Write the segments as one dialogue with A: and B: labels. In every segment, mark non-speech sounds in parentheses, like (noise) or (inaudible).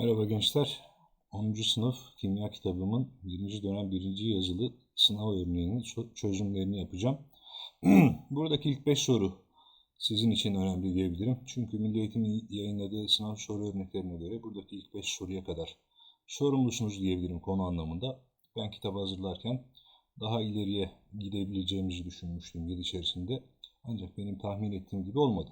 A: Merhaba gençler. 10. sınıf kimya kitabımın 1. dönem 1. yazılı sınav örneğinin çözümlerini yapacağım. (clears throat) Buradaki ilk 5 soru sizin için önemli diyebilirim. Çünkü Milli Eğitim'in yayınladığı sınav soru örneklerine göre buradaki ilk 5 soruya kadar sorumlusunuz diyebilirim konu anlamında. Ben kitabı hazırlarken daha ileriye gidebileceğimizi düşünmüştüm yıl içerisinde. Ancak benim tahmin ettiğim gibi olmadı.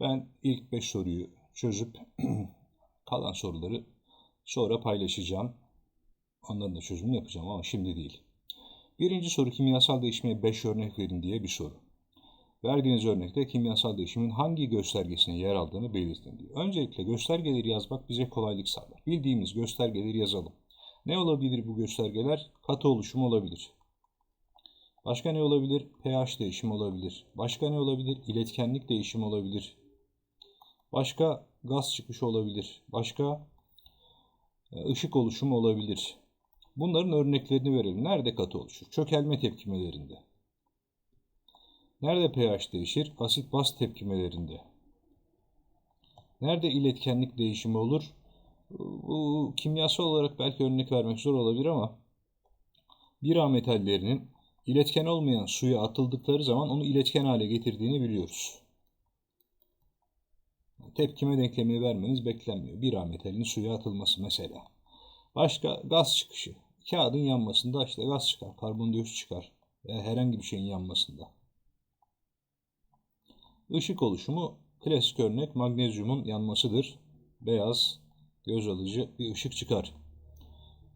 A: Ben ilk 5 soruyu çözüp (clears throat) Kalan soruları sonra paylaşacağım. Onların da çözümünü yapacağım ama şimdi değil. Birinci soru kimyasal değişime 5 örnek verin diye bir soru. Verdiğiniz örnekte kimyasal değişimin hangi göstergesine yer aldığını belirtin diyor. Öncelikle göstergeleri yazmak bize kolaylık sağlar. Bildiğimiz göstergeleri yazalım. Ne olabilir bu göstergeler? Katı oluşum olabilir. Başka ne olabilir? pH değişimi olabilir. Başka ne olabilir? İletkenlik değişimi olabilir. Başka gaz çıkışı olabilir. Başka e, ışık oluşumu olabilir. Bunların örneklerini verelim. Nerede katı oluşur? Çökelme tepkimelerinde. Nerede pH değişir? Asit baz tepkimelerinde. Nerede iletkenlik değişimi olur? Bu kimyasal olarak belki örnek vermek zor olabilir ama bira metallerinin iletken olmayan suya atıldıkları zaman onu iletken hale getirdiğini biliyoruz tepkime denklemini vermeniz beklenmiyor. Bir metalinin suya atılması mesela. Başka gaz çıkışı. Kağıdın yanmasında işte gaz çıkar, karbondioksit çıkar veya herhangi bir şeyin yanmasında. Işık oluşumu klasik örnek magnezyumun yanmasıdır. Beyaz, göz alıcı bir ışık çıkar.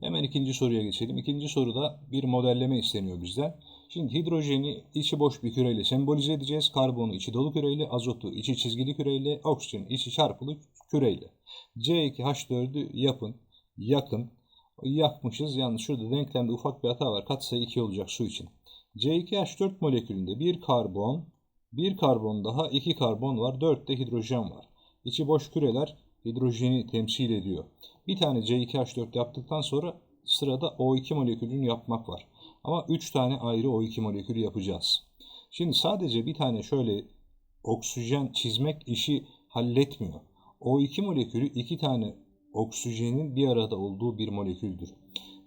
A: Hemen ikinci soruya geçelim. İkinci soruda bir modelleme isteniyor bizden. Şimdi hidrojeni içi boş bir küreyle sembolize edeceğiz. Karbonu içi dolu küreyle, azotu içi çizgili küreyle, oksijen içi çarpılı küreyle. C2H4'ü yapın, yakın. Yakmışız. Yalnız şurada denklemde ufak bir hata var. Katsayı 2 olacak su için. C2H4 molekülünde bir karbon, bir karbon daha, iki karbon var, 4 de hidrojen var. İçi boş küreler hidrojeni temsil ediyor. Bir tane C2H4 yaptıktan sonra sırada O2 molekülünü yapmak var. Ama 3 tane ayrı O2 molekülü yapacağız. Şimdi sadece bir tane şöyle oksijen çizmek işi halletmiyor. O2 molekülü iki tane oksijenin bir arada olduğu bir moleküldür.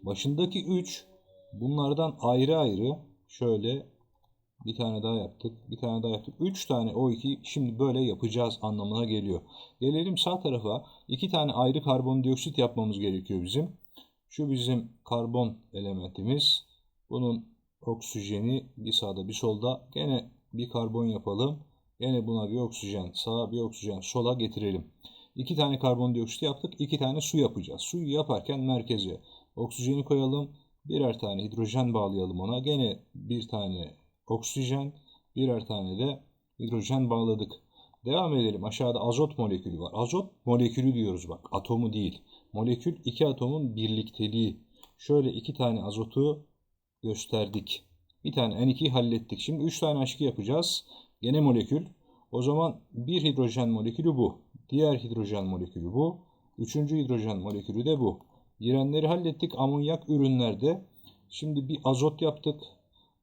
A: Başındaki 3 bunlardan ayrı ayrı şöyle bir tane daha yaptık. Bir tane daha yaptık. 3 tane O2 şimdi böyle yapacağız anlamına geliyor. Gelelim sağ tarafa. 2 tane ayrı karbondioksit yapmamız gerekiyor bizim. Şu bizim karbon elementimiz. Bunun oksijeni bir sağda bir solda. Gene bir karbon yapalım. Gene buna bir oksijen sağa bir oksijen sola getirelim. İki tane karbondioksit yaptık. iki tane su yapacağız. Suyu yaparken merkeze oksijeni koyalım. Birer tane hidrojen bağlayalım ona. Gene bir tane oksijen, birer tane de hidrojen bağladık. Devam edelim. Aşağıda azot molekülü var. Azot molekülü diyoruz bak. Atomu değil. Molekül iki atomun birlikteliği. Şöyle iki tane azotu gösterdik. Bir tane N2'yi hallettik. Şimdi 3 tane H2 yapacağız. Gene molekül. O zaman bir hidrojen molekülü bu. Diğer hidrojen molekülü bu. Üçüncü hidrojen molekülü de bu. Girenleri hallettik. Amonyak ürünlerde. Şimdi bir azot yaptık.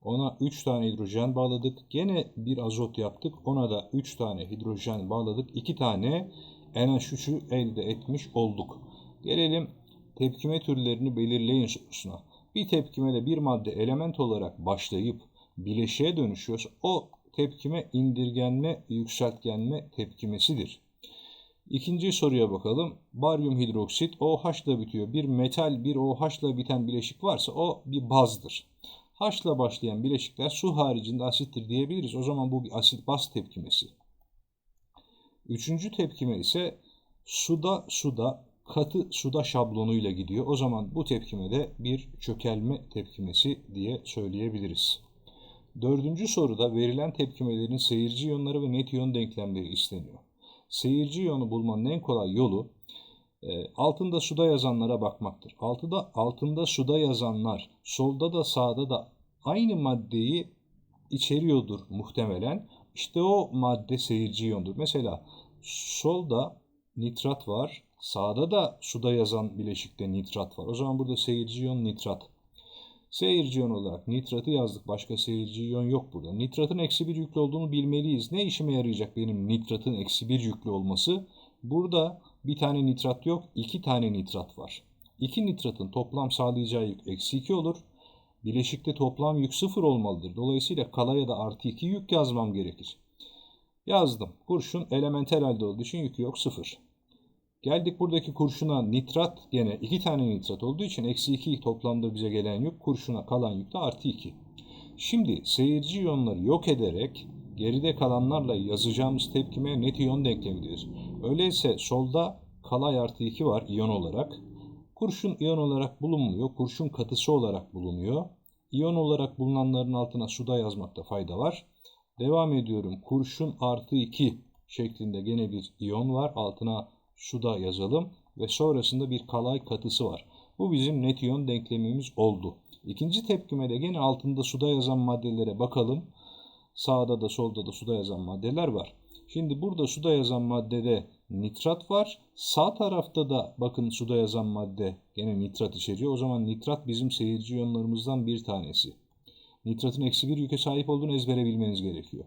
A: Ona 3 tane hidrojen bağladık. Gene bir azot yaptık. Ona da 3 tane hidrojen bağladık. 2 tane NH3'ü elde etmiş olduk. Gelelim tepkime türlerini belirleyin sorusuna bir tepkimede bir madde element olarak başlayıp bileşiğe dönüşüyorsa o tepkime indirgenme, yükseltgenme tepkimesidir. İkinci soruya bakalım. Baryum hidroksit OH ile bitiyor. Bir metal bir OH ile biten bileşik varsa o bir bazdır. H ile başlayan bileşikler su haricinde asittir diyebiliriz. O zaman bu bir asit baz tepkimesi. Üçüncü tepkime ise suda suda katı suda şablonuyla gidiyor. O zaman bu tepkime de bir çökelme tepkimesi diye söyleyebiliriz. Dördüncü soruda verilen tepkimelerin seyirci iyonları ve net iyon denklemleri isteniyor. Seyirci iyonu bulmanın en kolay yolu e, altında suda yazanlara bakmaktır. Altıda, altında suda yazanlar solda da sağda da aynı maddeyi içeriyordur muhtemelen. İşte o madde seyirci iyondur. Mesela solda nitrat var, Sağda da suda yazan bileşikte nitrat var. O zaman burada seyirci iyon nitrat. Seyirci iyon olarak nitratı yazdık. Başka seyirci iyon yok burada. Nitratın eksi bir yüklü olduğunu bilmeliyiz. Ne işime yarayacak benim nitratın eksi bir yüklü olması? Burada bir tane nitrat yok, iki tane nitrat var. İki nitratın toplam sağlayacağı yük eksi 2 olur. Bileşikte toplam yük 0 olmalıdır. Dolayısıyla kalaya da artı 2 yük yazmam gerekir. Yazdım. Kurşun elementel halde olduğu için yükü yok 0. Geldik buradaki kurşuna nitrat gene iki tane nitrat olduğu için eksi 2 toplamda bize gelen yük kurşuna kalan yük de artı 2. Şimdi seyirci iyonları yok ederek geride kalanlarla yazacağımız tepkime net iyon denklemidir. Öyleyse solda kalay artı 2 var iyon olarak. Kurşun iyon olarak bulunmuyor. Kurşun katısı olarak bulunuyor. İyon olarak bulunanların altına suda yazmakta fayda var. Devam ediyorum. Kurşun artı 2 şeklinde gene bir iyon var. Altına suda yazalım. Ve sonrasında bir kalay katısı var. Bu bizim net iyon denklemimiz oldu. İkinci tepkime de gene altında suda yazan maddelere bakalım. Sağda da solda da suda yazan maddeler var. Şimdi burada suda yazan maddede nitrat var. Sağ tarafta da bakın suda yazan madde gene nitrat içeriyor. O zaman nitrat bizim seyirci iyonlarımızdan bir tanesi. Nitratın eksi bir yüke sahip olduğunu ezbere bilmeniz gerekiyor.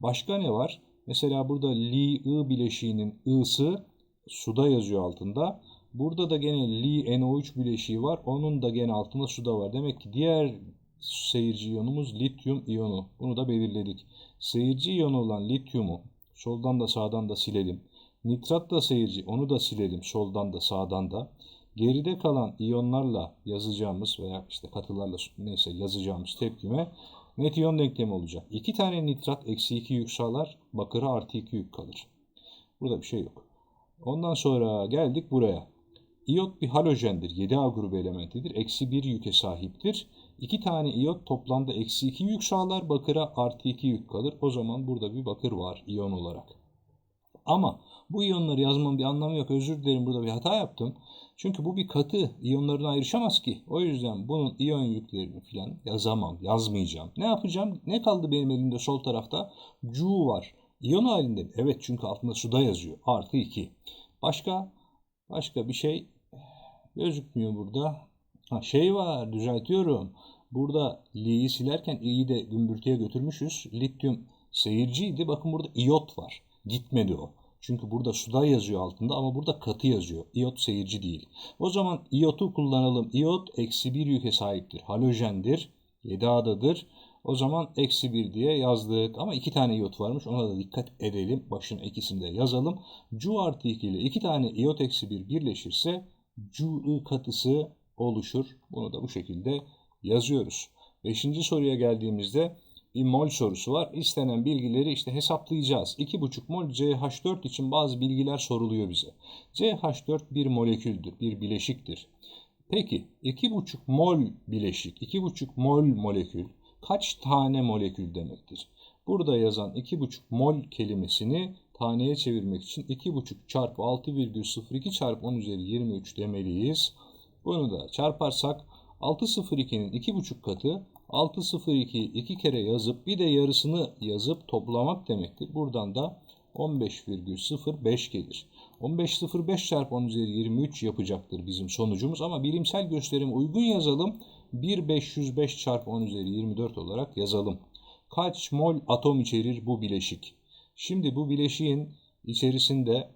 A: Başka ne var? Mesela burada Li-I bileşiğinin I'sı suda yazıyor altında. Burada da gene Li-NO3 bileşiği var. Onun da gene altında suda var. Demek ki diğer seyirci iyonumuz lityum iyonu. Bunu da belirledik. Seyirci iyonu olan lityumu soldan da sağdan da silelim. Nitrat da seyirci onu da silelim soldan da sağdan da. Geride kalan iyonlarla yazacağımız veya işte katılarla neyse yazacağımız tepkime net iyon denklemi olacak. İki tane nitrat eksi 2 yük sağlar, bakıra artı 2 yük kalır. Burada bir şey yok. Ondan sonra geldik buraya. İyot bir halojendir. 7A grubu elementidir. Eksi 1 yüke sahiptir. İki tane iyot toplamda eksi 2 yük sağlar. Bakıra artı 2 yük kalır. O zaman burada bir bakır var iyon olarak. Ama bu iyonları yazmamın bir anlamı yok. Özür dilerim burada bir hata yaptım. Çünkü bu bir katı. İyonlarına ayrışamaz ki. O yüzden bunun iyon yüklerini falan yazamam. Yazmayacağım. Ne yapacağım? Ne kaldı benim elimde sol tarafta? Cu var. İyon halinde. Evet çünkü altında suda yazıyor. Artı 2. Başka? Başka bir şey gözükmüyor burada. Ha, şey var düzeltiyorum. Burada li'yi silerken i'yi de gümbürtüye götürmüşüz. Lityum seyirciydi. Bakın burada iot var. Gitmedi o. Çünkü burada suda yazıyor altında ama burada katı yazıyor. İyot seyirci değil. O zaman iyotu kullanalım. İyot eksi bir yüke sahiptir. Halojendir. 7A'dadır. O zaman eksi 1 diye yazdık. Ama iki tane iyot varmış. Ona da dikkat edelim. Başına ikisini de yazalım. Cu artı 2 ile iki tane iyot eksi 1 birleşirse Cu katısı oluşur. Bunu da bu şekilde yazıyoruz. Beşinci soruya geldiğimizde bir mol sorusu var. İstenen bilgileri işte hesaplayacağız. 2,5 mol CH4 için bazı bilgiler soruluyor bize. CH4 bir moleküldür, bir bileşiktir. Peki 2,5 mol bileşik, 2,5 mol molekül kaç tane molekül demektir? Burada yazan 2,5 mol kelimesini taneye çevirmek için 2,5 çarpı 6,02 çarpı 10 üzeri 23 demeliyiz. Bunu da çarparsak 602'nin 2,5 katı 602 iki kere yazıp bir de yarısını yazıp toplamak demektir. Buradan da 15,05 gelir. 15,05 çarpı 10 üzeri 23 yapacaktır bizim sonucumuz ama bilimsel gösterim uygun yazalım. 1,505 çarpı 10 üzeri 24 olarak yazalım. Kaç mol atom içerir bu bileşik? Şimdi bu bileşiğin içerisinde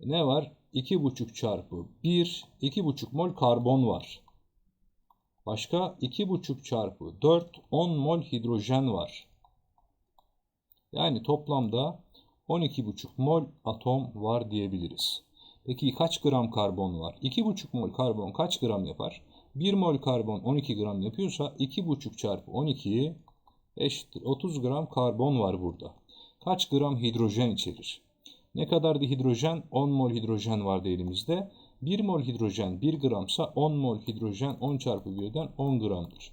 A: ne var? 2,5 çarpı 1, 2,5 mol karbon var. Başka 2,5 çarpı 4, 10 mol hidrojen var. Yani toplamda 12,5 mol atom var diyebiliriz. Peki kaç gram karbon var? 2,5 mol karbon kaç gram yapar? 1 mol karbon 12 gram yapıyorsa 2,5 çarpı 12 eşittir. 30 gram karbon var burada. Kaç gram hidrojen içerir? Ne kadardı hidrojen? 10 mol hidrojen vardı elimizde. 1 mol hidrojen 1 gramsa 10 mol hidrojen 10 çarpı 1'den 10 gramdır.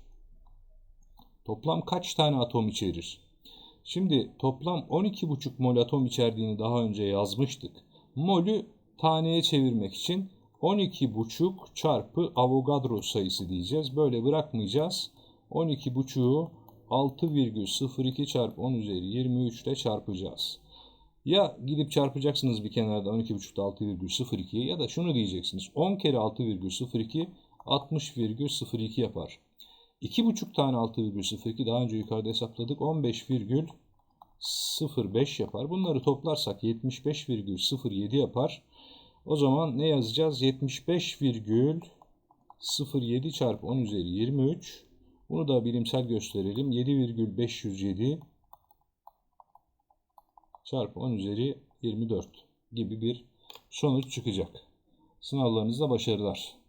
A: Toplam kaç tane atom içerir? Şimdi toplam 12,5 mol atom içerdiğini daha önce yazmıştık. Molü taneye çevirmek için 12,5 çarpı Avogadro sayısı diyeceğiz. Böyle bırakmayacağız. 12,5'u 6,02 çarpı 10 üzeri 23 ile çarpacağız. Ya gidip çarpacaksınız bir kenarda 12,5'da 6,02'yi ya da şunu diyeceksiniz. 10 kere 6,02 60,02 yapar. 2,5 tane 6,02 daha önce yukarıda hesapladık. 15,05 yapar. Bunları toplarsak 75,07 yapar. O zaman ne yazacağız? 75,07 çarpı 10 üzeri 23. Bunu da bilimsel gösterelim. 7,507 çarpı 10 üzeri 24 gibi bir sonuç çıkacak. Sınavlarınızda başarılar.